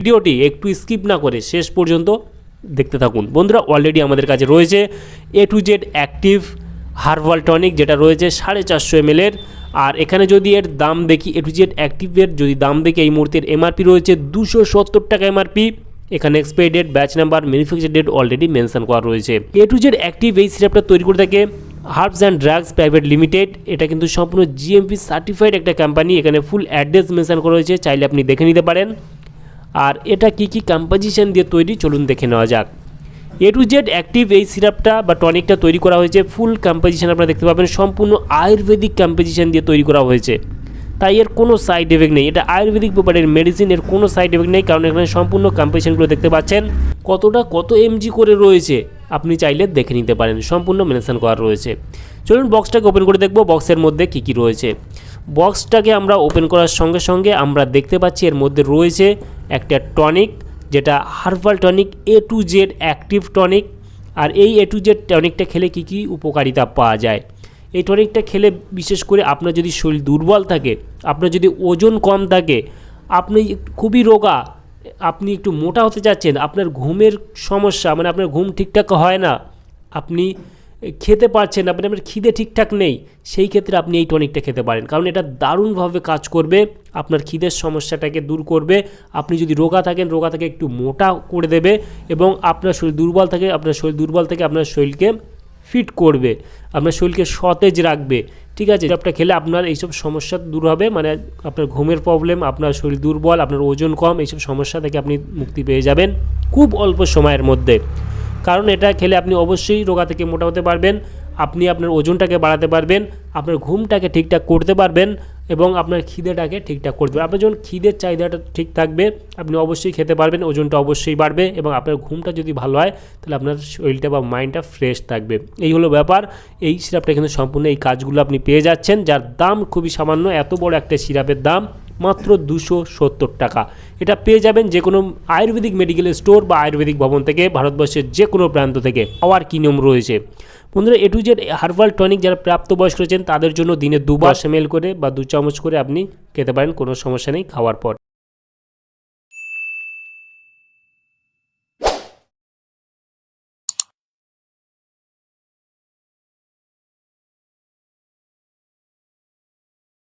ভিডিওটি একটু স্কিপ না করে শেষ পর্যন্ত দেখতে থাকুন। বন্ধুরা অলরেডি আমাদের কাছে রয়েছে A to Z active herbal tonic যেটা রয়েছে সাড়ে চারশো এমএলের আর এখানে যদি এর দাম দেখি এ টু জেড অ্যাক্টিভের যদি দাম দেখি, এই মুহূর্তের এমআরপি রয়েছে দুশো সত্তর টাকা এমআরপি এখানে expiry date batch number manufacture date already mention করা রয়েছে। এ টু জেড অ্যাক্টিভ এই সিরাপটা তৈরি করে থাকে herbs and drugs private limited এটা কিন্তু সম্পূর্ণ জিএমপি সার্টিফাইড একটা কোম্পানি এখানে ফুল অ্যাড্রেস মেনশন করা রয়েছে। চাইলে আপনি দেখে নিতে পারেন। আর এটা কি কি কম্পোজিশন দিয়ে তৈরি চলুন দেখে নেওয়া যাক। এ টু জেড অ্যাক্টিভ এই সিরাপটা বা টনিকটা তৈরি করা হয়েছে ফুল কম্পোজিশন আপনারা দেখতে পাবেন, সম্পূর্ণ আয়ুর্বেদিক কম্পোজিশন দিয়ে তৈরি করা হয়েছে। তাই এর কোনো সাইড এফেক্ট নেই, এটা আয়ুর্বেদিক ব্যাপারের মেডিসিন এর কোনো সাইড এফেক্ট নেই, কারণ এখানে সম্পূর্ণ কম্পোজিশনগুলো দেখতে পাচ্ছেন। কতটা কত এমজি করে রয়েছে, আপনি চাইলে দেখে নিতে পারেন, সম্পূর্ণ মেনশন করা রয়েছে। চলুন বক্সটাকে ওপেন করে দেখব বক্সের মধ্যে কী কী রয়েছে। বক্সটাকে আমরা ওপেন করার সঙ্গে সঙ্গে আমরা দেখতে পাচ্ছি, এর মধ্যে রয়েছে একটা টনিক, যেটা herbal tonic A to Z active tonic, আর এই এ টু জেড টনিকটা খেলে কী কী উপকারিতা পাওয়া যায়। এই টনিকটা খেলে বিশেষ করে আপনার যদি শরীর দুর্বল থাকে, আপনার যদি ওজন কম থাকে, আপনি খুবই রোগা, আপনি একটু মোটা হতে চাচ্ছেন, আপনার ঘুমের সমস্যা মানে আপনার ঘুম ঠিকঠাক হয় না, আপনি খেতে পারছেন আপনি আপনার খিদে ঠিকঠাক নেই, সেই ক্ষেত্রে আপনি এই টনিকটা খেতে পারেন। কারণ এটা দারুণভাবে কাজ করবে, আপনার খিদের সমস্যাটাকে দূর করবে, আপনি যদি রোগা থাকেন, রোগা থেকে একটু মোটা করে দেবে এবং আপনার শরীর দুর্বল থাকে, আপনার শরীর দুর্বল থেকে আপনার শরীরকে ফিট করবে, আপনার শরীরকে সতেজ রাখবে, ঠিক আছে? এটা খেলে আপনার এইসব সমস্যা দূর হবে মানে আপনার ঘুমের প্রবলেম আপনার শরীর দুর্বল, আপনার ওজন কম, এইসব সমস্যা থেকে আপনি মুক্তি পেয়ে যাবেন খুব অল্প সময়ের মধ্যে। কারণ এটা খেলে আপনি অবশ্যই রোগা থেকে মোটা হতে পারবেন, আপনি আপনার ওজনটাকে বাড়াতে পারবেন, আপনার ঘুমটাকে ঠিকঠাক করতে পারবেন এবং আপনার খিদেটাকে ঠিকঠাক করতে পারবেন। আপনার যখন খিদের চাহিদাটা ঠিক থাকবে, আপনি অবশ্যই খেতে পারবেন, ওজনটা অবশ্যই বাড়বে এবং আপনার ঘুমটা যদি ভালো হয়, তাহলে আপনার শরীরটা বা মাইন্ডটা ফ্রেশ থাকবে। এই হলো ব্যাপার, এই সিরাপটা কিন্তু সম্পূর্ণ এই কাজগুলো আপনি পেয়ে যাচ্ছেন, যার দাম খুবই সামান্য, এত বড় একটা সিরাপের দাম। মাত্র দুশো সত্তর টাকা। এটা পেয়ে যাবেন যে কোনো আয়ুর্বেদিক মেডিকেল স্টোর বা আয়ুর্বেদিক ভবন থেকে, ভারতবর্ষের যে কোনো প্রান্ত থেকে পাওয়ার কী নিয়ম রয়েছে। বন্ধুরা A to Z herbal tonic যারা প্রাপ্তবয়স্ক রয়েছেন, তাদের জন্য দিনে দুবার সেমেল করে বা দু চামচ করে আপনি খেতে পারেন, কোনো সমস্যা নেই, খাওয়ার পর।